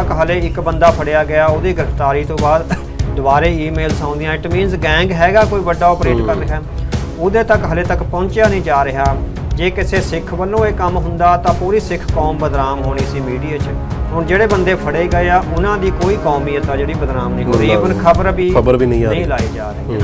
ਤੱਕ ਹਲੇ ਇੱਕ ਬੰਦਾ ਫੜਿਆ ਗਿਆ ਉਹਦੀ ਗ੍ਰਿਫਤਾਰੀ ਤੋਂ ਬਾਅਦ ਦੁਬਾਰੇ ਈਮੇਲਸ ਆਉਂਦੀਆਂ। ਇਟ ਮੀਨਸ ਗੈਂਗ ਹੈਗਾ ਕੋਈ ਵੱਡਾ ਆਪਰੇਟ ਕਰ ਰਿਹਾ। ਉਹਦੇ ਤੱਕ ਹਲੇ ਤੱਕ ਪਹੁੰਚਿਆ ਨਹੀਂ ਜਾ ਰਿਹਾ। ਜੇ ਕਿਸੇ ਸਿੱਖ ਵੱਲੋਂ ਇਹ ਕੰਮ ਹੁੰਦਾ ਤਾਂ ਪੂਰੀ ਸਿੱਖ ਕੌਮ ਬਦਨਾਮ ਹੋਣੀ ਸੀ ਮੀਡੀਆ 'ਚ। ਹੁਣ ਜਿਹੜੇ ਬੰਦੇ ਫੜੇ ਗਏ ਆ ਉਹਨਾਂ ਦੀ ਕੋਈ ਕੌਮੀਅਤ ਆ ਜਿਹੜੀ ਬਦਨਾਮ ਨਹੀਂ। ਹੋ ਰਹੀ ਇਵਨ ਖਬਰ ਵੀ ਖਬਰ ਵੀ ਨਹੀਂ ਆ ਰਹੀ। ਨਹੀਂ ਲਾਈ ਜਾ ਰਹੀ।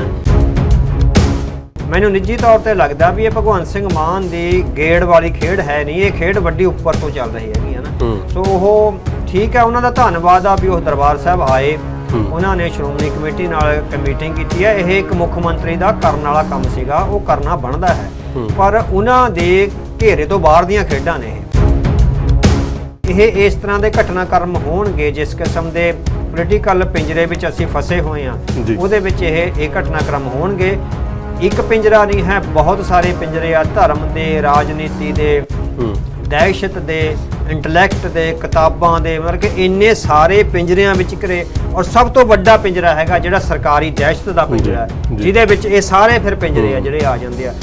ਮੈਨੂੰ ਨਿੱਜੀ ਤੌਰ ਤੇ ਲੱਗਦਾ ਵੀ ਇਹ ਭਗਵੰਤ ਸਿੰਘ ਮਾਨ ਦੀ ਗੇੜ ਵਾਲੀ ਖੇਡ ਹੈ ਨਹੀਂ। ਇਹ ਖੇਡ ਵੱਡੀ ਉੱਪਰ ਤੋਂ ਚੱਲ ਰਹੀ ਹੈਗੀ ਹੈ ਨਾ। ਸੋ ਉਹ ਠੀਕ ਹੈ ਉਹਨਾਂ ਦਾ ਧੰਨਵਾਦ ਆ ਵੀ ਉਹ ਦਰਬਾਰ ਸਾਹਿਬ ਆਏ। ਉਹਨਾਂ ਨੇ ਸ਼੍ਰੋਮਣੀ ਕਮੇਟੀ ਨਾਲ ਮੀਟਿੰਗ ਕੀਤੀ ਹੈ। ਇਹ ਇੱਕ ਮੁੱਖ ਮੰਤਰੀ ਦਾ ਕਰਨ ਵਾਲਾ ਕੰਮ ਸੀਗਾ ਉਹ ਕਰਨਾ ਬਣਦਾ ਹੈ। ਪਰ ਉਹਨਾਂ ਦੇ ਘੇਰੇ ਤੋਂ ਬਾਹਰ ਦੀਆਂ ਖੇਡਾਂ ਨੇ ਇਹ। ਇਸ ਤਰ੍ਹਾਂ ਦੇ ਘਟਨਾਕ੍ਰਮ ਹੋਣਗੇ ਜਿਸ ਕਿਸਮ ਦੇ ਪੋਲੀਟੀਕਲ ਪਿੰਜਰੇ ਵਿੱਚ ਅਸੀਂ ਫਸੇ ਹੋਏ ਹਾਂ। ਜੀ। ਉਹਦੇ ਵਿੱਚ ਇਹ ਇਹ ਘਟਨਾਕ੍ਰਮ ਹੋਣਗੇ। ਇੱਕ ਪਿੰਜਰਾ ਨਹੀਂ ਹੈ ਬਹੁਤ ਸਾਰੇ ਪਿੰਜਰੇ ਆ ਧਰਮ ਦੇ ਰਾਜਨੀਤੀ ਦੇ ਦਹਿਸ਼ਤ ਦੇ ਇੰਟੈਲੈਕਟ ਦੇ ਕਿਤਾਬਾਂ ਦੇ ਮਤਲਬ ਕਿ ਇੰਨੇ ਸਾਰੇ ਪਿੰਜਰਿਆਂ ਵਿੱਚ ਘਰੇ ਔਰ ਸਭ ਤੋਂ ਵੱਡਾ ਪਿੰਜਰਾ ਹੈਗਾ ਜਿਹੜਾ ਸਰਕਾਰੀ ਦਹਿਸ਼ਤ ਦਾ ਪਿੰਜਰਾ ਹੈ। ਜਿਹਦੇ ਵਿੱਚ ਇਹ ਸਾਰੇ ਫਿਰ ਪਿੰਜਰੇ ਆ। ਜਿਹੜੇ ਆ ਜਾਂਦੇ ਆ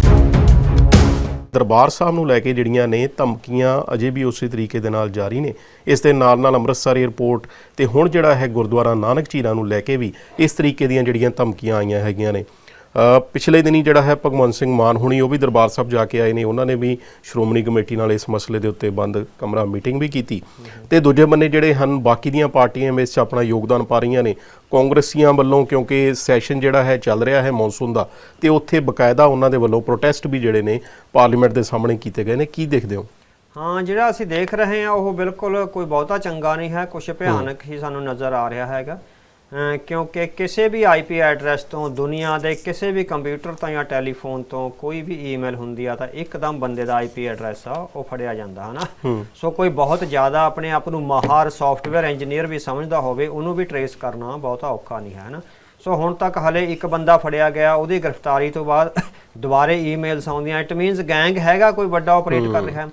ਦਰਬਾਰ ਸਾਹਿਬ ਨੂੰ ਲੈ ਕੇ ਜਿਹੜੀਆਂ ਨੇ ਧਮਕੀਆਂ ਅਜੇ ਵੀ ਉਸੇ ਤਰੀਕੇ ਦੇ ਨਾਲ ਜਾਰੀ ਨੇ ਇਸ ਦੇ ਨਾਲ ਨਾਲ ਅੰਮ੍ਰਿਤਸਰ 에ਅਰਪੋਰਟ ਤੇ ਹੁਣ ਜਿਹੜਾ ਹੈ ਗੁਰਦੁਆਰਾ ਨਾਨਕ ਝੀਰਾ ਨੂੰ ਲੈ ਕੇ ਵੀ ਇਸ ਤਰੀਕੇ ਦੀਆਂ ਜਿਹੜੀਆਂ ਧਮਕੀਆਂ ਆਈਆਂ ਹੈਗੀਆਂ ਨੇ ਪਿਛਲੇ ਦਿਨੀ ਜਿਹੜਾ ਹੈ ਭਗਵੰਤ ਸਿੰਘ ਮਾਨ ਹੁਣੀ ਉਹ ਵੀ ਦਰਬਾਰ ਸਾਹਿਬ ਜਾ ਕੇ ਆਏ ਨੇ। ਉਹਨਾਂ ਨੇ ਵੀ ਸ਼੍ਰੋਮਣੀ ਕਮੇਟੀ ਨਾਲ ਇਸ ਮਸਲੇ ਦੇ ਉੱਤੇ ਬੰਦ ਕਮਰਾ ਮੀਟਿੰਗ ਵੀ ਕੀਤੀ। ਤੇ ਦੂਜੇ ਬੰਨੇ ਜਿਹੜੇ ਹਨ, ਬਾਕੀ ਦੀਆਂ ਪਾਰਟੀਆਂ ਵਿੱਚ ਆਪਣਾ ਯੋਗਦਾਨ ਪਾ ਰਹੀਆਂ ਨੇ। ਕਾਂਗਰਸੀਆਂ ਵੱਲੋਂ ਕਿਉਂਕਿ ਸੈਸ਼ਨ ਜਿਹੜਾ ਹੈ ਚੱਲ ਰਿਹਾ ਹੈ ਮੌਨਸੂਨ ਦਾ, ਤੇ ਉੱਥੇ ਬਕਾਇਦਾ ਉਹਨਾਂ ਦੇ ਵੱਲੋਂ ਪ੍ਰੋਟੈਸਟ ਵੀ ਜਿਹੜੇ ਨੇ ਪਾਰਲੀਮੈਂਟ ਦੇ ਸਾਹਮਣੇ ਕੀਤੇ ਗਏ ਨੇ। ਕੀ ਦੇਖਦੇ ਹੋ? ਹਾਂ, ਜਿਹੜਾ ਅਸੀਂ ਦੇਖ ਰਹੇ ਹਾਂ, ਉਹ ਬਿਲਕੁਲ ਕੋਈ ਬਹੁਤਾ ਚੰਗਾ ਨਹੀਂ ਹੈ। ਕੁਝ ਭਿਆਨਕ ਹੀ ਸਾਨੂੰ ਨਜ਼ਰ ਆ ਰਿਹਾ ਹੈਗਾ। ਕਿਉਂਕਿ ਕਿਸੇ ਵੀ ਆਈਪੀ ਐਡਰੈਸ ਤੋਂ ਦੁਨੀਆ ਦੇ ਕਿਸੇ ਵੀ ਕੰਪਿਊਟਰ ਤੋਂ ਜਾਂ ਟੈਲੀਫੋਨ ਤੋਂ ਕੋਈ ਵੀ ਈਮੇਲ ਹੁੰਦੀ ਆ ਤਾਂ ਇੱਕਦਮ ਬੰਦੇ ਦਾ ਆਈਪੀ ਐਡਰੈਸ ਆ ਉਹ ਫੜਿਆ ਜਾਂਦਾ ਹਨਾ? ਸੋ ਕੋਈ ਬਹੁਤ ਜ਼ਿਆਦਾ ਆਪਣੇ ਆਪ ਨੂੰ ਮਾਹਰ ਸੌਫਟਵੇਅਰ ਇੰਜੀਨੀਅਰ ਵੀ ਸਮਝਦਾ ਹੋਵੇ ਉਹਨੂੰ ਵੀ ਟਰੇਸ ਕਰਨਾ ਬਹੁਤਾ ਔਖਾ ਨਹੀਂ ਹੈ ਨਾ ਸੋ ਹੁਣ ਤੱਕ ਹਲੇ ਇੱਕ ਬੰਦਾ ਫੜਿਆ ਗਿਆ ਉਹਦੀ ਗ੍ਰਿਫਤਾਰੀ ਤੋਂ ਬਾਅਦ ਦੁਬਾਰੇ ਈਮੇਲਸ ਆਉਂਦੀਆਂ ਇਟ ਮੀਨਸ ਗੈਂਗ ਹੈਗਾ ਕੋਈ ਵੱਡਾ ਆਪਰੇਟ ਕਰ ਰਿਹਾ।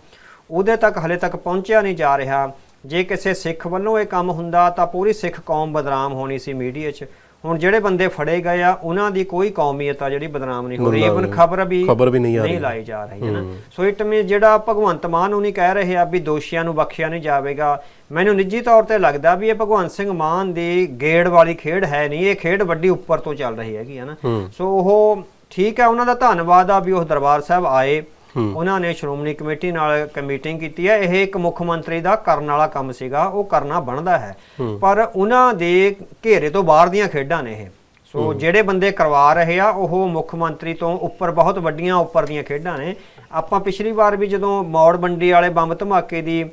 ਉਹਦੇ ਤੱਕ ਹਲੇ ਤੱਕ ਪਹੁੰਚਿਆ ਨਹੀਂ ਜਾ ਰਿਹਾ। ਜੇ ਕਿਸੇ ਸਿੱਖ ਵੱਲੋਂ ਇਹ ਕੰਮ ਹੁੰਦਾ ਤਾਂ ਪੂਰੀ ਸਿੱਖ ਕੌਮ ਬਦਨਾਮ ਹੋਣੀ ਸੀ ਮੀਡੀਆ 'ਚ ਹੁਣ ਜਿਹੜੇ ਬੰਦੇ ਫੜੇ ਗਏ ਆ ਉਹਨਾਂ ਦੀ ਕੋਈ ਕੌਮੀਅਤ ਆ ਜਿਹੜੀ ਬਦਨਾਮ ਨਹੀਂ ਹੋ ਰਹੀ ਇਵਨ। ਖਬਰ ਵੀ ਖਬਰ ਵੀ ਨਹੀਂ ਆ ਰਹੀ। ਨਹੀਂ ਲਾਈ ਜਾ ਰਹੀ ਹੈ ਨਾ। ਸੋ ਇਟ ਮੀਨ ਜਿਹੜਾ ਭਗਵੰਤ ਮਾਨ ਉਹ ਨਹੀਂ ਕਹਿ ਰਹੇ ਆ ਵੀ ਦੋਸ਼ੀਆਂ ਨੂੰ ਬਖਸ਼ਿਆ ਨਹੀਂ ਜਾਵੇਗਾ ਮੈਨੂੰ ਨਿੱਜੀ ਤੌਰ ਤੇ ਲੱਗਦਾ ਵੀ ਇਹ ਭਗਵੰਤ ਸਿੰਘ ਮਾਨ ਦੀ ਗੇੜ ਵਾਲੀ ਖੇਡ ਹੈ ਨਹੀਂ ਇਹ ਖੇਡ ਵੱਡੀ ਉੱਪਰ ਤੋਂ ਚੱਲ ਰਹੀ ਹੈਗੀ ਹੈ ਨਾ। ਸੋ ਉਹ ਠੀਕ ਹੈ ਉਹਨਾਂ ਦਾ ਧੰਨਵਾਦ ਆ ਵੀ ਉਹ ਦਰਬਾਰ ਸਾਹਿਬ ਆਏ। ਉਹਨਾਂ ਨੇ ਸ਼੍ਰੋਮਣੀ ਕਮੇਟੀ ਨਾਲ ਇੱਕ ਮੀਟਿੰਗ ਕੀਤੀ ਹੈ। ਇਹ ਇੱਕ ਮੁੱਖ ਮੰਤਰੀ ਦਾ ਕਰਨ ਵਾਲਾ ਕੰਮ ਸੀਗਾ। ਉਹ ਕਰਨਾ ਬਣਦਾ ਹੈ। ਪਰ ਉਹਨਾਂ ਦੇ ਘੇਰੇ ਤੋਂ ਬਾਹਰ ਦੀਆਂ ਖੇਡਾਂ ਨੇ ਇਹ। ਸੋ ਜਿਹੜੇ ਬੰਦੇ ਕਰਵਾ ਰਹੇ ਆ ਉਹ ਮੁੱਖ ਮੰਤਰੀ ਤੋਂ ਉੱਪਰ ਬਹੁਤ ਵੱਡੀਆਂ ਉੱਪਰ ਦੀਆਂ ਖੇਡਾਂ ਨੇ। ਆਪਾਂ ਪਿਛਲੀ ਵਾਰ ਵੀ ਜਦੋਂ ਮੌੜ ਮੰਡੀ ਵਾਲੇ ਬੰਬ ਧਮਾਕੇ ਦੀ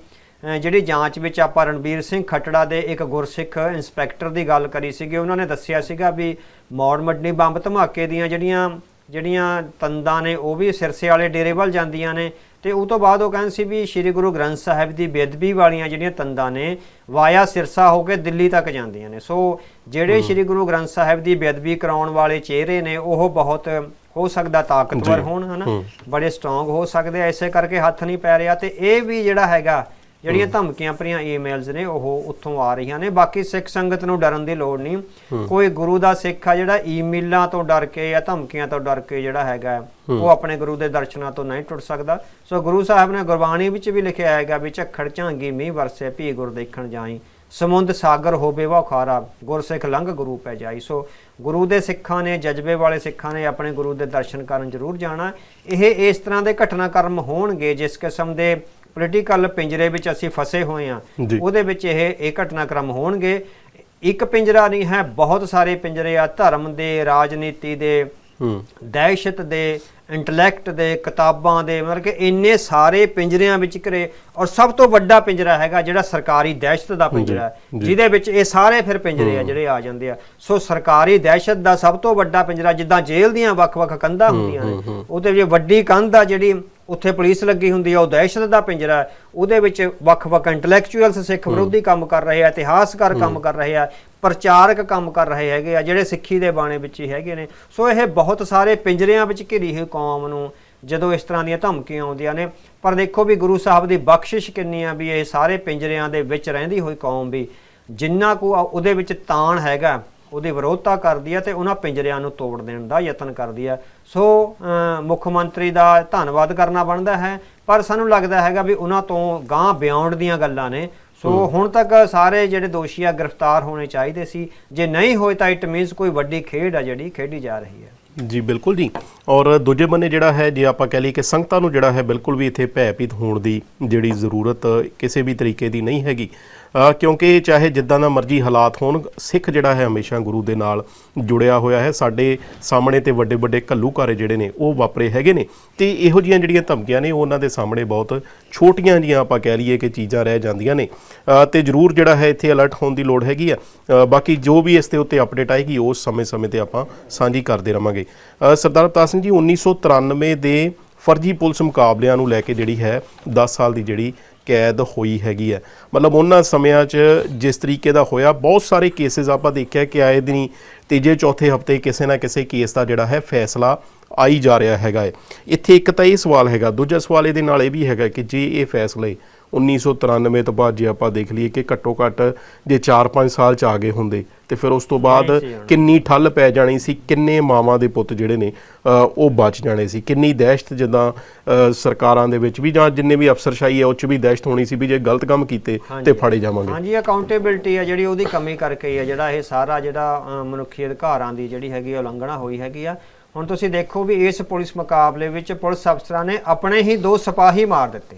ਜਿਹੜੀ ਜਾਂਚ ਵਿੱਚ ਆਪਾਂ ਰਣਬੀਰ ਸਿੰਘ ਖੱਟੜਾ ਦੇ ਇੱਕ ਗੁਰਸਿੱਖ ਇੰਸਪੈਕਟਰ ਦੀ ਗੱਲ ਕਰੀ ਸੀਗੀ ਉਹਨਾਂ ਨੇ ਦੱਸਿਆ ਸੀਗਾ ਵੀ ਮੌੜ ਮੰਡੀ ਬੰਬ ਧਮਾਕੇ ਦੀਆਂ ਜਿਹੜੀਆਂ ਜਿਹੜੀਆਂ ਤੰਦਾਂ ਨੇ ਉਹ ਵੀ ਸਿਰਸੇ ਵਾਲੇ ਡੇਰੇ ਵੱਲ ਜਾਂਦੀਆਂ ਨੇ। ਤੇ ਉਹ ਤੋਂ ਬਾਅਦ ਉਹ ਕਹਿੰਦੇ ਸੀ ਵੀ ਸ੍ਰੀ ਗੁਰੂ ਗ੍ਰੰਥ ਸਾਹਿਬ ਦੀ ਬੇਦਬੀ ਵਾਲੀਆਂ ਜਿਹੜੀਆਂ ਤੰਦਾਂ ਨੇ ਵਾਇਆ ਸਿਰਸਾ ਹੋ ਕੇ ਦਿੱਲੀ ਤੱਕ ਜਾਂਦੀਆਂ ਨੇ। ਸੋ ਜਿਹੜੇ ਸ੍ਰੀ ਗੁਰੂ ਗ੍ਰੰਥ ਸਾਹਿਬ ਦੀ ਬੇਦਬੀ ਕਰਾਉਣ ਵਾਲੇ ਚਿਹਰੇ ਨੇ ਉਹ ਬਹੁਤ ਹੋ ਸਕਦਾ ਤਾਕਤਵਰ। ਹੋਣ ਹਨਾ। ਬੜੇ ਸਟਰੋਂਗ ਹੋ ਸਕਦੇ ਇਸੇ ਕਰਕੇ ਹੱਥ ਨਹੀਂ ਪੈ ਰਿਹਾ। ਤੇ ਇਹ ਵੀ ਜਿਹੜਾ ਹੈਗਾ ਜਿਹੜੀਆਂ ਧਮਕੀਆਂ ਭਰੀਆਂ ਈਮੇਲਸ ਨੇ ਉਹ ਉੱਥੋਂ ਆ ਰਹੀਆਂ ਨੇ। ਬਾਕੀ ਸਿੱਖ ਸੰਗਤ ਨੂੰ ਡਰਨ ਦੀ ਲੋੜ ਨਹੀਂ। ਕੋਈ ਗੁਰੂ ਦਾ ਸਿੱਖ ਆ ਜਿਹੜਾ ਈਮੇਲਾਂ ਤੋਂ ਡਰ ਕੇ ਜਾਂ ਧਮਕੀਆਂ ਤੋਂ ਡਰ ਕੇ ਜਿਹੜਾ ਹੈਗਾ ਉਹ ਆਪਣੇ ਗੁਰੂ ਦੇ ਦਰਸ਼ਨਾਂ ਤੋਂ ਨਹੀਂ ਟੁੱਟ ਸਕਦਾ। ਸੋ ਗੁਰੂ ਸਾਹਿਬ ਨੇ ਗੁਰਬਾਣੀ ਵਿੱਚ ਵੀ ਲਿਖਿਆ ਹੈਗਾ ਵੀ ਝੱਖੜ ਝਾਂਗੀ ਮੀਂਹ ਵਰਸੇ ਭੀ ਗੁਰ ਦੇਖਣ ਜਾਈ। ਸਮੁੰਦ ਸਾਗਰ ਹੋਵੇ ਵਾ ਖਾਰਾ ਗੁਰਸਿੱਖ ਲੰਘ ਗੁਰੂ ਪੈ ਜਾਈ। ਸੋ ਗੁਰੂ ਦੇ ਸਿੱਖਾਂ ਨੇ ਜਜ਼ਬੇ ਵਾਲੇ ਸਿੱਖਾਂ ਨੇ ਆਪਣੇ ਗੁਰੂ ਦੇ ਦਰਸ਼ਨ ਕਰਨ ਜ਼ਰੂਰ ਜਾਣਾ। ਇਹ ਇਸ ਤਰ੍ਹਾਂ ਦੇ ਘਟਨਾਕ੍ਰਮ ਹੋਣਗੇ ਜਿਸ ਕਿਸਮ ਦੇ ਪੋਲੀਟੀਕਲ ਪਿੰਜਰੇ ਵਿੱਚ ਅਸੀਂ ਫਸੇ ਹੋਏ ਜੀ। ਉਹਦੇ ਵਿੱਚ ਇਹ ਇਹ ਘਟਨਾਕ੍ਰਮ ਹੋਣਗੇ। ਇੱਕ ਪਿੰਜਰਾ ਨਹੀਂ ਹੈ ਬਹੁਤ ਸਾਰੇ ਪਿੰਜਰੇ ਆ। ਧਰਮ ਦੇ ਰਾਜਨੀਤੀ ਦੇ ਹੂੰ। ਦਹਿਸ਼ਤ ਦੇ ਇੰਟੈਲੈਕਟ ਦੇ ਕਿਤਾਬਾਂ ਦੇ ਮਤਲਬ ਕਿ ਇੰਨੇ ਸਾਰੇ ਪਿੰਜਰਿਆਂ ਵਿੱਚ ਘਰੇ। ਔਰ ਸਭ ਤੋਂ ਵੱਡਾ ਪਿੰਜਰਾ ਹੈਗਾ ਜਿਹੜਾ ਸਰਕਾਰੀ ਦਹਿਸ਼ਤ ਦਾ ਪਿੰਜਰਾ। ਜਿਹਦੇ ਵਿੱਚ ਇਹ ਸਾਰੇ ਫਿਰ ਪਿੰਜਰੇ ਆ ਜਿਹੜੇ ਆ ਜਾਂਦੇ ਆ। ਸੋ ਸਰਕਾਰੀ ਦਹਿਸ਼ਤ ਦਾ ਸਭ ਤੋਂ ਵੱਡਾ ਪਿੰਜਰਾ ਜਿੱਦਾਂ ਜੇਲ੍ਹ ਦੀਆਂ ਵੱਖ-ਵੱਖ ਕੰਧਾਂ ਹੁੰਦੀਆਂ ਨੇ ਉਹਦੇ ਵਿੱਚ ਵੱਡੀ ਕੰਧ ਆ ਜਿਹੜੀ ਉੱਥੇ ਪੁਲਿਸ ਲੱਗੀ ਹੁੰਦੀ ਆ ਉਹ ਦਹਿਸ਼ਤ ਦਾ ਪਿੰਜਰਾ। ਉਹਦੇ ਵਿੱਚ ਵੱਖ-ਵੱਖ ਇੰਟੈਲੈਕਚੁਅਲਸ ਸਿੱਖ ਵਿਰੋਧੀ ਕੰਮ ਕਰ ਰਹੇ ਆ ਇਤਿਹਾਸਕਾਰ ਕੰਮ ਕਰ ਰਹੇ ਆ ਪ੍ਰਚਾਰਕ ਕੰਮ ਕਰ ਰਹੇ ਹੈਗੇ ਆ ਜਿਹੜੇ ਸਿੱਖੀ ਦੇ ਬਾਣੇ ਵਿੱਚ ਹੀ ਹੈਗੇ ਨੇ। ਸੋ ਇਹ ਬਹੁਤ ਸਾਰੇ ਪਿੰਜਰਿਆਂ ਵਿੱਚ ਘਿਰੀ ਹੋਈ ਕੌਮ ਨੂੰ ਜਦੋਂ ਇਸ ਤਰ੍ਹਾਂ ਦੀਆਂ ਧਮਕੀਆਂ ਆਉਂਦੀਆਂ ਨੇ ਪਰ ਦੇਖੋ ਵੀ ਗੁਰੂ ਸਾਹਿਬ ਦੀ ਬਖਸ਼ਿਸ਼ ਕਿੰਨੀ ਆ ਵੀ ਇਹ ਸਾਰੇ ਪਿੰਜਰਿਆਂ ਦੇ ਵਿੱਚ ਰਹਿੰਦੀ ਹੋਈ ਕੌਮ ਵੀ ਜਿੰਨਾ ਕੋ ਉਹਦੇ ਵਿੱਚ ਤਾਣ ਹੈਗਾ। ਉਹਦੀ ਵਿਰੋਧਤਾ ਕਰਦੀ ਹੈ ਤੇ ਉਹਨਾਂ ਪਿੰਜਰਿਆਂ ਨੂੰ ਤੋੜ ਦੇਣ ਦਾ ਯਤਨ ਕਰਦੀ ਹੈ ਸੋ ਮੁੱਖ ਮੰਤਰੀ ਦਾ ਧੰਨਵਾਦ ਕਰਨਾ ਬਣਦਾ ਹੈ ਪਰ ਸਾਨੂੰ ਲੱਗਦਾ ਹੈਗਾ ਵੀ ਉਹਨਾਂ ਤੋਂ ਗਾਂ ਬਿਯੋਂਡ ਦੀਆਂ ਗੱਲਾਂ ਨੇ। ਸੋ ਹੁਣ ਤੱਕ ਸਾਰੇ ਜਿਹੜੇ ਦੋਸ਼ੀ ਆ ਗ੍ਰਿਫਤਾਰ ਹੋਣੇ ਚਾਹੀਦੇ ਸੀ। ਜੇ ਨਹੀਂ ਹੋਏ ਤਾਂ ਇਟ ਮੀਨਸ ਕੋਈ ਵੱਡੀ ਖੇਡ ਆ ਜਿਹੜੀ ਖੇਡੀ ਜਾ ਰਹੀ ਹੈ। ਜੀ ਬਿਲਕੁਲ ਜੀ। ਔਰ ਦੂਜੇ ਬੰਨੇ ਜਿਹੜਾ ਹੈ ਜੇ ਆਪਾਂ ਕਹਿ ਲਈਏ ਕਿ ਸੰਗਤਾਂ ਨੂੰ ਜਿਹੜਾ ਹੈ ਬਿਲਕੁਲ ਵੀ ਇੱਥੇ ਭੈਭੀਤ ਹੋਣ ਦੀ ਜਿਹੜੀ ਜ਼ਰੂਰਤ ਕਿਸੇ ਵੀ ਤਰੀਕੇ ਦੀ ਨਹੀਂ ਹੈਗੀ। ਕਿਉਂਕਿ ਚਾਹੇ ਜਿੱਦਾਂ ਦਾ ਮਰਜ਼ੀ ਹਾਲਾਤ ਹੋਣ ਸਿੱਖ ਜਿਹੜਾ ਹੈ ਹਮੇਸ਼ਾ ਗੁਰੂ ਦੇ ਨਾਲ ਜੁੜਿਆ ਹੋਇਆ ਹੈ। ਸਾਡੇ ਸਾਹਮਣੇ ਤੇ ਵੱਡੇ ਵੱਡੇ ਘੱਲੂਕਾਰੇ ਜਿਹੜੇ ਨੇ ਉਹ ਵਾਪਰੇ ਹੈਗੇ ਨੇ। ਤੇ ਇਹੋ ਜੀਆਂ ਜਿਹੜੀਆਂ ਧਮਕੀਆਂ ਨੇ ਉਹ ਉਹਨਾਂ ਦੇ ਸਾਹਮਣੇ ਬਹੁਤ ਛੋਟੀਆਂ ਜੀਆਂ ਆਪਾਂ ਕਹਿ ਲਈਏ ਕਿ ਚੀਜ਼ਾਂ ਰਹਿ ਜਾਂਦੀਆਂ ਨੇ। ਅ, ਤੇ ਜ਼ਰੂਰ ਜਿਹੜਾ ਹੈ ਇੱਥੇ ਅਲਰਟ ਹੋਣ ਦੀ ਲੋੜ ਹੈਗੀ ਆ। ਬਾਕੀ ਜੋ ਵੀ ਇਸ ਦੇ ਉੱਤੇ ਅਪਡੇਟ ਆਏਗੀ ਉਸ ਸਮੇਂ-ਸਮੇਂ ਤੇ ਆਪਾਂ ਸਾਂਝੀ ਕਰਦੇ ਰਵਾਂਗੇ। ਸਰਦਾਰ ਅਵਤਾਰ ਸਿੰਘ ਜੀ 1993 ਦੇ ਫਰਜ਼ੀ ਪੁਲਿਸ ਮੁਕਾਬਲਿਆਂ ਨੂੰ ਲੈ ਕੇ ਜਿਹੜੀ ਹੈ 10 ਸਾਲ ਦੀ ਜਿਹੜੀ ਕੈਦ ਹੋਈ ਹੈਗੀ ਹੈ। ਮਤਲਬ ਉਹਨਾਂ ਸਮਿਆਂ 'ਚ ਜਿਸ ਤਰੀਕੇ ਦਾ ਹੋਇਆ, ਬਹੁਤ ਸਾਰੇ ਕੇਸਿਸ ਆਪਾਂ ਦੇਖਿਆ ਕਿ ਆਏ ਦਿਨੀ ਤੀਜੇ, ਚੌਥੇ ਹਫ਼ਤੇ ਕਿਸੇ ਨਾ ਕਿਸੇ ਕੇਸ ਦਾ ਜਿਹੜਾ ਹੈ, ਫੈਸਲਾ ਆਈ ਜਾ ਰਿਹਾ ਹੈਗਾ ਹੈ। ਇੱਥੇ ਇੱਕ ਤਾਂ ਇਹ ਸਵਾਲ ਹੈਗਾ, ਦੂਜਾ ਸਵਾਲ ਇਹਦੇ ਨਾਲ ਇਹ ਵੀ ਹੈਗਾ ਕਿ ਜੇ ਇਹ ਫੈਸਲੇ 1993 ਤੋਂ ਬਾਅਦ ਜੇ ਆਪਾਂ ਦੇਖ ਲਈਏ ਕਿ ਘੱਟੋ ਘੱਟ ਜੇ 4-5 ਸਾਲ ਚ ਆ ਗਏ ਹੁੰਦੇ ਤੇ ਫਿਰ ਉਸ ਤੋਂ ਬਾਅਦ। ਕਿੰਨੀ ਠੱਲ ਪੈ ਜਾਣੀ ਸੀ ਕਿੰਨੇ ਮਾਵਾਂ ਦੇ ਪੁੱਤ ਜਿਹੜੇ ਨੇ ਉਹ ਬਚ ਜਾਣੇ ਸੀ। ਕਿੰਨੀ ਦਹਿਸ਼ਤ ਜਿੱਦਾਂ ਸਰਕਾਰਾਂ ਦੇ ਵਿੱਚ ਵੀ ਜਾਂ ਜਿੰਨੇ ਵੀ ਅਫਸਰਸ਼ਾਹੀ ਹੈ ਉਹ ਚ ਵੀ ਦਹਿਸ਼ਤ ਹੋਣੀ ਸੀ ਵੀ ਜੇ ਗਲਤ ਕੰਮ ਕੀਤੇ ਤੇ। ਫੜੇ ਜਾਵਾਂਗੇ। ਹਾਂਜੀ ਅਕਾਊਂਟੇਬਿਲਟੀ ਆ ਜਿਹੜੀ ਉਹਦੀ ਕਮੀ ਕਰਕੇ ਆ। ਜਿਹੜਾ ਇਹ ਸਾਰਾ ਜਿਹੜਾ ਮਨੁੱਖੀ ਅਧਿਕਾਰਾਂ ਦੀ ਜਿਹੜੀ ਹੈਗੀ ਉਲੰਘਣਾ ਹੋਈ ਹੈਗੀ ਆ। ਹੁਣ ਤੁਸੀਂ ਦੇਖੋ ਵੀ ਇਸ ਪੁਲਿਸ ਮੁਕਾਬਲੇ ਵਿੱਚ ਪੁਲਿਸ ਅਫਸਰਾਂ ਨੇ ਆਪਣੇ ਹੀ ਦੋ ਸਿਪਾਹੀ ਮਾਰ ਦਿੱਤੇ।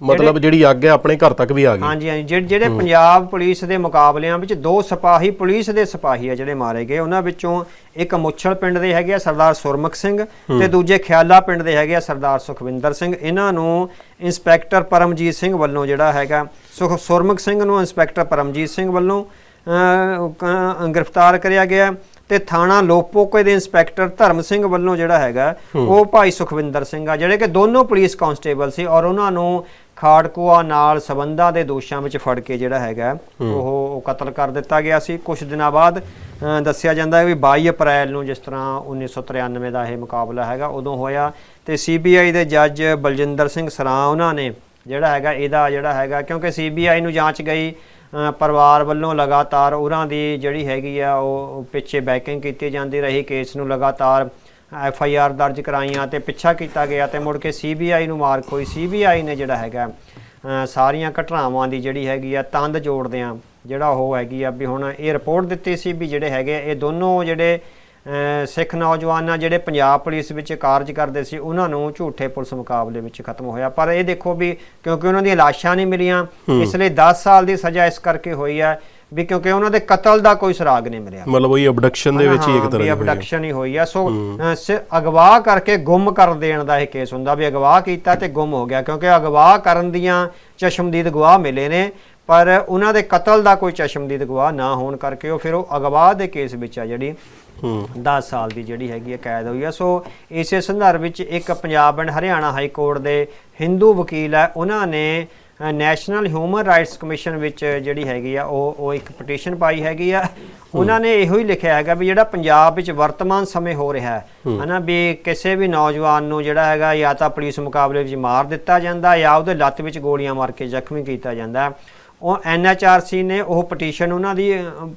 ਮਤਲਬ ਜਿਹੜੀ ਅੱਗ ਹੈ ਆਪਣੇ ਘਰ ਤੱਕ ਵੀ ਆ ਗਈ। ਹਾਂਜੀ ਹਾਂਜੀ। ਜਿਹੜੇ ਜਿਹੜੇ ਪੰਜਾਬ ਪੁਲਿਸ ਦੇ ਮੁਕਾਬਲਿਆਂ ਵਿੱਚ ਦੋ ਸਿਪਾਹੀ ਪੁਲਿਸ ਦੇ ਸਿਪਾਹੀ ਆ ਜਿਹੜੇ ਮਾਰੇ ਗਏ। ਉਹਨਾਂ ਵਿੱਚੋਂ ਇੱਕ ਮੁੱਛਲ ਪਿੰਡ ਦੇ ਹੈਗੇ ਆ ਸਰਦਾਰ ਸੁਰਮੁਖ ਸਿੰਘ ਤੇ ਦੂਜੇ ਖਿਆਲਾ ਪਿੰਡ ਦੇ ਹੈਗੇ ਆ ਸਰਦਾਰ ਸੁਖਵਿੰਦਰ ਸਿੰਘ। ਇਹਨਾਂ ਨੂੰ ਇੰਸਪੈਕਟਰ ਪਰਮਜੀਤ ਸਿੰਘ ਵੱਲੋਂ ਜਿਹੜਾ ਹੈਗਾ ਸੁਖ ਸੁਰਮੁਖ ਸਿੰਘ ਨੂੰ ਇੰਸਪੈਕਟਰ ਪਰਮਜੀਤ ਸਿੰਘ ਵੱਲੋਂ ਗ੍ਰਿਫਤਾਰ ਕਰਿਆ ਗਿਆ। ਤੇ ਥਾਣਾ ਲੋਪੋਕੇ ਦੇ ਇੰਸਪੈਕਟਰ ਧਰਮ ਸਿੰਘ ਵੱਲੋਂ ਜਿਹੜਾ ਹੈਗਾ ਉਹ ਭਾਈ ਸੁਖਵਿੰਦਰ ਸਿੰਘ ਆ ਜਿਹੜੇ ਕਿ ਦੋਨੋਂ ਪੁਲਿਸ ਕਾਂਸਟੇਬਲ ਸੀ ਔਰ ਉਹਨਾਂ ਨੂੰ ਖਾੜਕੂਆ ਨਾਲ ਸਬੰਧਾਂ ਦੇ ਦੋਸ਼ਾਂ ਵਿੱਚ ਫੜ ਕੇ ਜਿਹੜਾ ਹੈਗਾ ਉਹ ਉਹ ਕਤਲ ਕਰ ਦਿੱਤਾ ਗਿਆ ਸੀ। ਕੁਝ ਦਿਨਾਂ ਬਾਅਦ ਦੱਸਿਆ ਜਾਂਦਾ ਹੈ ਵੀ 22 ਅਪ੍ਰੈਲ ਨੂੰ ਜਿਸ ਤਰ੍ਹਾਂ 1993 ਦਾ ਇਹ ਮੁਕਾਬਲਾ ਹੈਗਾ ਉਦੋਂ ਹੋਇਆ। ਤੇ ਸੀਬੀਆਈ ਦੇ ਜੱਜ ਬਲਜਿੰਦਰ ਸਿੰਘ ਸਰਾਂ ਉਹਨਾਂ ਨੇ ਜਿਹੜਾ ਹੈਗਾ ਇਹਦਾ ਜਿਹੜਾ ਹੈਗਾ ਕਿਉਂਕਿ ਸੀਬੀਆਈ ਨੂੰ ਜਾਂਚ ਗਈ ਪਰਿਵਾਰ ਵੱਲੋਂ ਲਗਾਤਾਰ ਉਹਨਾਂ ਦੀ ਜਿਹੜੀ ਹੈਗੀ ਆ ਉਹ ਪਿੱਛੇ ਬੈਕਿੰਗ ਕੀਤੀ ਜਾਂਦੀ ਰਹੀ ਕੇਸ ਨੂੰ ਲਗਾਤਾਰ ਐਫ ਆਈ ਆਰ ਦਰਜ ਕਰਾਈਆਂ ਤੇ ਪਿੱਛਾ ਕੀਤਾ ਗਿਆ ਤੇ ਮੁੜ ਕੇ ਸੀਬੀਆਈ ਨੂੰ ਮਾਰਕ ਹੋਈ ਸੀਬੀਆਈ ਨੇ ਜਿਹੜਾ ਹੈਗਾ ਸਾਰੀਆਂ ਘਟਨਾਵਾਂ ਦੀ ਜਿਹੜੀ ਹੈਗੀ ਆ ਤੰਦ ਜੋੜਦਿਆਂ ਜਿਹੜਾ ਉਹ ਹੈਗੀ ਆ ਵੀ ਹੁਣ ਇਹ ਰਿਪੋਰਟ ਦਿੱਤੀ ਸੀ ਵੀ ਜਿਹੜੇ ਹੈਗੇ ਆ, ਇਹ ਦੋਨੋਂ ਜਿਹੜੇ ਸਿੱਖ ਨੌਜਵਾਨਾਂ ਜਿਹੜੇ ਪੰਜਾਬ ਪੁਲਿਸ ਵਿੱਚ ਕਾਰਜ ਕਰਦੇ ਸੀ ਉਹਨਾਂ ਨੂੰ ਝੂਠੇ ਪੁਲਿਸ ਮੁਕਾਬਲੇ ਵਿੱਚ ਖਤਮ ਹੋਇਆ। ਪਰ ਇਹ ਦੇਖੋ ਵੀ ਕਿਉਂਕਿ ਉਹਨਾਂ ਦੀਆਂ ਲਾਸ਼ਾਂ ਨਹੀਂ ਮਿਲੀਆਂ ਇਸ ਲਈ 10 ਸਾਲ ਦੀ ਸਜ਼ਾ ਇਸ ਕਰਕੇ ਹੋਈ ਆ ਵੀ ਕਿਉਂਕਿ ਉਹਨਾਂ ਦੇ ਕਤਲ ਦਾ ਕੋਈ ਸੁਰਾਗ ਨਹੀਂ ਮਿਲਿਆ। ਮਤਲਬ ਉਹੀ ਅਬਡਕਸ਼ਨ ਦੇ ਵਿੱਚ ਹੀ ਇੱਕ ਤਰ੍ਹਾਂ ਦੀ। ਅਬਡਕਸ਼ਨ ਹੀ ਹੋਈ ਆ। ਸੋ ਅਗਵਾ ਕਰਕੇ ਗੁੰਮ ਕਰ ਦੇਣ ਦਾ ਇਹ ਕੇਸ ਹੁੰਦਾ ਵੀ ਅਗਵਾ ਕੀਤਾ ਤੇ ਗੁੰਮ ਹੋ ਗਿਆ। ਕਿਉਂਕਿ ਅਗਵਾ ਕਰਨ ਦੀਆਂ ਚਸ਼ਮਦੀਦ ਗਵਾਹ ਮਿਲੇ ਨੇ ਪਰ ਉਹਨਾਂ ਦੇ ਕਤਲ ਦਾ ਕੋਈ ਚਸ਼ਮਦੀਦ ਗਵਾਹ ਨਾ ਹੋਣ ਕਰਕੇ ਉਹ ਫਿਰ ਉਹ ਅਗਵਾ ਦੇ ਕੇਸ ਵਿੱਚ ਆ ਜਿਹੜੀ ਹੂੰ। 10 ਸਾਲ ਦੀ ਜਿਹੜੀ ਹੈਗੀ ਹੈ ਕੈਦ ਹੋਈ ਆ। ਸੋ ਇਸੇ ਸੰਦਰਭ ਵਿੱਚ ਇੱਕ Punjab and Haryana high court ਦੇ ਹਿੰਦੂ ਵਕੀਲ ਹੈ ਉਹਨਾਂ ਨੇ ਨੈਸ਼ਨਲ ਹਿਊਮਨ ਰਾਈਟਸ ਕਮਿਸ਼ਨ ਵਿੱਚ ਜਿਹੜੀ ਹੈਗੀ ਆ ਉਹ ਉਹ ਇੱਕ ਪਟੀਸ਼ਨ ਪਾਈ ਹੈਗੀ ਆ। ਉਹਨਾਂ ਨੇ ਇਹੋ ਹੀ ਲਿਖਿਆ ਹੈਗਾ ਵੀ ਜਿਹੜਾ ਪੰਜਾਬ ਵਿੱਚ ਵਰਤਮਾਨ ਸਮੇਂ ਹੋ ਰਿਹਾ ਹੈ ਹਨਾ ਵੀ ਕਿਸੇ ਵੀ ਨੌਜਵਾਨ ਨੂੰ ਜਿਹੜਾ ਹੈਗਾ ਜਾਂ ਤਾਂ ਪੁਲਿਸ ਮੁਕਾਬਲੇ ਵਿੱਚ ਮਾਰ ਦਿੱਤਾ ਜਾਂਦਾ ਜਾਂ ਉਹਦੇ ਲੱਤ ਵਿੱਚ ਗੋਲੀਆਂ ਮਾਰ ਕੇ ਜ਼ਖਮੀ ਕੀਤਾ ਜਾਂਦਾ। ਉਹ ਐਨਐਚਆਰਸੀ ਨੇ ਉਹ ਪਟੀਸ਼ਨ ਉਹਨਾਂ ਦੀ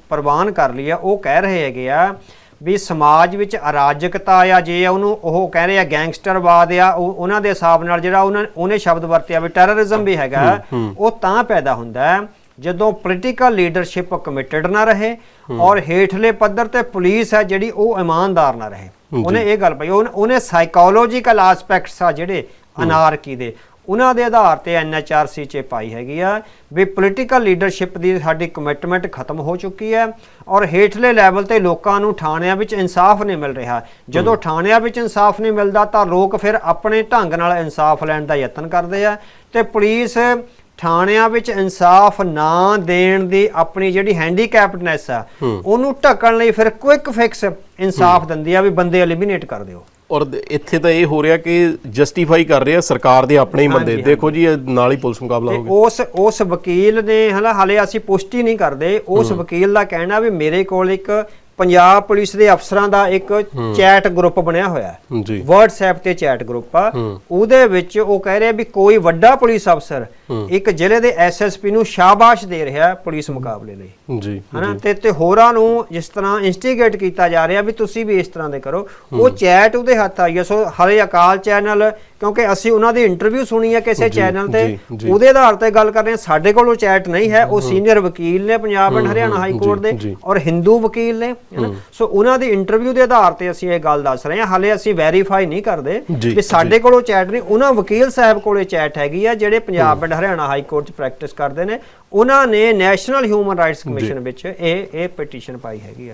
ਪ੍ਰਵਾਨ ਕਰ ਲਈ ਆ। ਉਹ ਕਹਿ ਰਹੇ ਹੈਗੇ ਆ ਵੀ ਸਮਾਜ ਵਿੱਚ ਅਰਾਜਕਤਾ ਆ ਜੇ ਉਹਨੂੰ ਉਹ ਕਹਿ ਰਹੇ ਆ ਗੈਂਗਸਟਰਵਾਦ ਆ ਉਹ ਉਹਨਾਂ ਦੇ ਹਿਸਾਬ ਨਾਲ ਜਿਹੜਾ ਉਹਨਾਂ ਉਹਨੇ ਸ਼ਬਦ ਵਰਤਿਆ ਵੀ ਟੈਰਰਿਜ਼ਮ ਵੀ ਹੈਗਾ। ਉਹ ਤਾਂ ਪੈਦਾ ਹੁੰਦਾ ਹੈ ਜਦੋਂ ਪੋਲੀਟੀਕਲ ਲੀਡਰਸ਼ਿਪ ਕਮਿਟਡ ਨਾ ਰਹੇ ਔਰ ਹੇਠਲੇ ਪੱਧਰ ਤੇ ਪੁਲਿਸ ਹੈ ਜਿਹੜੀ ਉਹ ਇਮਾਨਦਾਰ ਨਾ ਰਹੇ। ਉਹਨੇ ਇਹ ਗੱਲ ਪਈ ਉਹਨੇ- ਉਹਨੇ ਸਾਈਕੋਲੋਜੀਕਲ ਐਸਪੈਕਟਸ ਆ ਜਿਹੜੇ ਅਨਾਰਕੀ ਦੇ। ਉਹਨਾਂ ਦੇ ਆਧਾਰ ਤੇ ਐਨਐਚਆਰਸੀ ਚ ਪਾਈ ਹੈਗੀ ਆ ਵੀ ਪੋਲੀਟੀਕਲ ਲੀਡਰਸ਼ਿਪ ਦੀ ਸਾਡੀ ਕਮਿਟਮੈਂਟ ਖਤਮ ਹੋ ਚੁੱਕੀ ਹੈ ਔਰ ਹੇਠਲੇ ਲੈਵਲ ਤੇ ਲੋਕਾਂ ਨੂੰ ਥਾਣਿਆਂ ਵਿੱਚ ਇਨਸਾਫ ਨਹੀਂ ਮਿਲ ਰਿਹਾ। ਜਦੋਂ ਥਾਣਿਆਂ ਵਿੱਚ ਇਨਸਾਫ ਨਹੀਂ ਮਿਲਦਾ ਤਾਂ ਲੋਕ ਫਿਰ ਆਪਣੇ ਢੰਗ ਨਾਲ ਇਨਸਾਫ ਲੈਣ ਦਾ ਯਤਨ ਕਰਦੇ ਆ ਤੇ ਪੁਲਿਸ ਥਾਣਿਆਂ ਵਿੱਚ ਇਨਸਾਫ ਨਾ ਦੇਣ ਦੀ ਆਪਣੀ ਜਿਹੜੀ ਹੈਂਡੀਕੈਪਡਨੈਸ ਆ ਉਹਨੂੰ ਢੱਕਣ ਲਈ ਫਿਰ ਕੁਇਕ ਫਿਕਸ ਇਨਸਾਫ ਦਿੰਦੀ ਆ ਵੀ ਬੰਦੇ ਐਲੀਮੀਨੇਟ ਕਰ ਦਿਓ। ਔਰ ਇੱਥੇ ਤਾਂ ਇਹ ਹੋ ਰਿਹਾ ਕਿ ਜਸਟੀਫਾਈ ਕਰ ਰਹੇ ਸਰਕਾਰ ਦੇ ਆਪਣੇ ਹੀ ਬੰਦੇ। ਦੇਖੋ ਜੀ ਇਹ ਨਾਲ ਹੀ ਪੁਲਿਸ ਮੁਕਾਬਲਾ ਹੋ ਗਿਆ। ਉਸ ਉਸ ਵਕੀਲ ਨੇ ਹਲਾ ਹਾਲੇ ਅਸੀਂ ਪੁਸ਼ਟੀ ਨਹੀਂ ਕਰਦੇ। ਉਸ ਵਕੀਲ ਦਾ ਕਹਿਣਾ ਵੀ ਮੇਰੇ ਕੋਲ ਇੱਕ ਪੰਜਾਬ ਪੁਲਿਸ ਦੇ ਅਫਸਰਾਂ ਦਾ ਇੱਕ ਚੈਟ ਗਰੁੱਪ ਬਣਿਆ ਹੋਇਆ ਹੈ। ਜੀ। WhatsApp ਤੇ ਚੈਟ ਗਰੁੱਪ ਆ। ਉਹਦੇ ਵਿੱਚ ਉਹ ਕਹਿ ਰਿਹਾ ਵੀ ਕੋਈ ਵੱਡਾ ਪੁਲਿਸ ਅਫਸਰ ਇੱਕ ਜ਼ਿਲ੍ਹੇ ਦੇ ਐਸਐਸਪੀ ਨੂੰ ਸ਼ਾਬਾਸ਼ ਦੇ ਰਿਹਾ ਪੁਲਿਸ ਮੁਕਾਬਲੇ ਲਈ। ਜੀ ਹਨਾ? ਤੇ ਤੇ ਹੋਰਾਂ ਨੂੰ ਜਿਸ ਤਰ੍ਹਾਂ ਇਨਸਟੀਗੇਟ ਕੀਤਾ ਜਾ ਰਿਹਾ ਵੀ ਤੁਸੀਂ ਵੀ ਇਸ ਤਰ੍ਹਾਂ ਦੇ ਕਰੋ। ਉਹ ਚੈਟ ਉਹਦੇ ਹੱਥ ਆਈ ਸੋ ਹਰੇ ਅਕਾਲ ਚੈਨਲ ਕਿਉਂਕਿ ਅਸੀਂ ਉਹਨਾਂ ਦੀ ਇੰਟਰਵਿਊ ਸੁਣੀ ਹੈ ਕਿਸੇ ਚੈਨਲ ਤੇ। ਉਹਦੇ ਆਧਾਰ ਤੇ ਗੱਲ ਕਰ ਰਹੇ ਹਾਂ। ਸਾਡੇ ਕੋਲ ਉਹ ਚੈਟ ਨਹੀਂ ਹੈ। ਉਹ ਸੀਨੀਅਰ ਵਕੀਲ ਨੇ Punjab and Haryana high court ਦੇ। ਔਰ ਹਿੰਦੂ ਵਕੀਲ ਨੇ ਸੋ ਉਹਨਾਂ ਦੀ ਇੰਟਰਵਿਊ ਦੇ ਆਧਾਰ ਤੇ ਅਸੀਂ ਇਹ ਗੱਲ ਦੱਸ ਰਹੇ ਹਾਂ। ਹਾਲੇ ਅਸੀਂ ਵੈਰੀਫਾਈ ਨਹੀਂ ਕਰਦੇ ਵੀ ਸਾਡੇ ਕੋਲ ਉਹ ਚੈਟ ਨਹੀਂ। ਉਹਨਾਂ ਵਕੀਲ ਸਾਹਿਬ ਕੋਲੇ ਚੈਟ ਹੈਗੀ ਆ ਜਿਹੜੇ Punjab and Haryana high court 'ਚ ਪ੍ਰੈਕਟਿਸ ਕਰਦੇ ਨੇ। ਉਹਨਾਂ ਨੇ ਨੈਸ਼ਨਲ ਹਿਊਮਨ ਰਾਈਟਸ ਕਮਿਸ਼ਨ ਵਿੱਚ ਇਹ ਇਹ ਪਟੀਸ਼ਨ ਪਾਈ ਹੈਗੀ ਆ।